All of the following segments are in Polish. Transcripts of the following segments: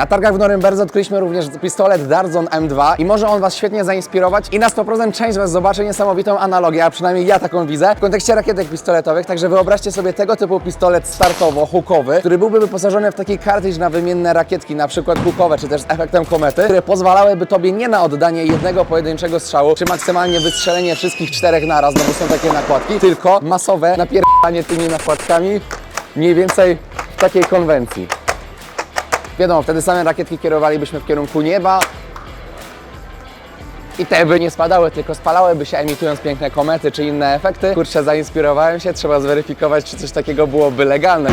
Na targach w Norymberdze odkryliśmy również pistolet Darzon M2 i może on Was świetnie zainspirować i na 100% część z Was zobaczy niesamowitą analogię, a przynajmniej ja taką widzę, w kontekście rakietek pistoletowych, także wyobraźcie sobie tego typu pistolet startowo-hookowy, który byłby wyposażony w taki kartridż na wymienne rakietki, na przykład hookowe, czy też z efektem komety, które pozwalałyby Tobie nie na oddanie jednego pojedynczego strzału, czy maksymalnie wystrzelenie wszystkich czterech naraz, no bo są takie nakładki, tylko masowe napierdanie tymi nakładkami mniej więcej w takiej konwencji. Wiadomo, wtedy same rakietki kierowalibyśmy w kierunku nieba i te by nie spadały, tylko spalałyby się emitując piękne komety czy inne efekty. Kurczę, zainspirowałem się, trzeba zweryfikować, czy coś takiego byłoby legalne.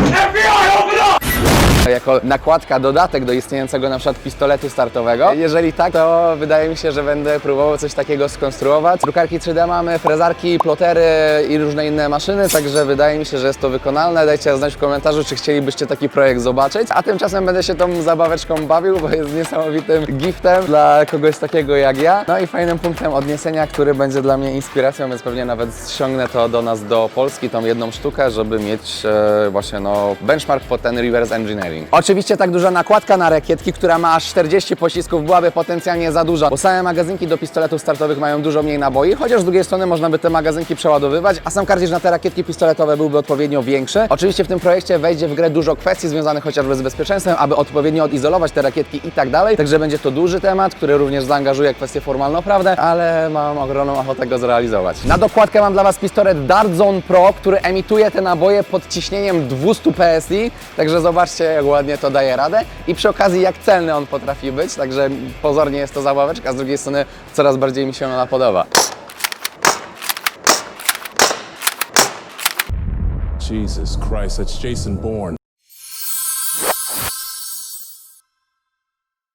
Jako nakładka, dodatek do istniejącego na przykład pistoletu startowego. Jeżeli tak, to wydaje mi się, że będę próbował coś takiego skonstruować. Drukarki 3D mamy, frezarki, plotery i różne inne maszyny, także wydaje mi się, że jest to wykonalne. Dajcie znać w komentarzu, czy chcielibyście taki projekt zobaczyć. A tymczasem będę się tą zabaweczką bawił, bo jest niesamowitym giftem dla kogoś takiego jak ja. No i fajnym punktem odniesienia, który będzie dla mnie inspiracją, więc pewnie nawet ściągnę to do nas do Polski, tą jedną sztukę, żeby mieć e, właśnie no, benchmark pod ten reverse engineering. Oczywiście tak duża nakładka na rakietki, która ma aż 40 pocisków, byłaby potencjalnie za duża, bo same magazynki do pistoletów startowych mają dużo mniej naboi, chociaż z drugiej strony można by te magazynki przeładowywać, a sam kartridż na te rakietki pistoletowe byłby odpowiednio większy. Oczywiście w tym projekcie wejdzie w grę dużo kwestii związanych chociażby z bezpieczeństwem, aby odpowiednio odizolować te rakietki i tak dalej, także będzie to duży temat, który również zaangażuje kwestie formalno-prawne, ale mam ogromną ochotę go zrealizować. Na dokładkę mam dla Was pistolet Dart Zone Pro, który emituje te naboje pod ciśnieniem 200 PSI, także zobaczcie jak ładnie to daje radę i przy okazji jak celny on potrafi być, także pozornie jest to zabaweczka, a z drugiej strony coraz bardziej mi się ona podoba. Jesus Christ, that's Jason Bourne.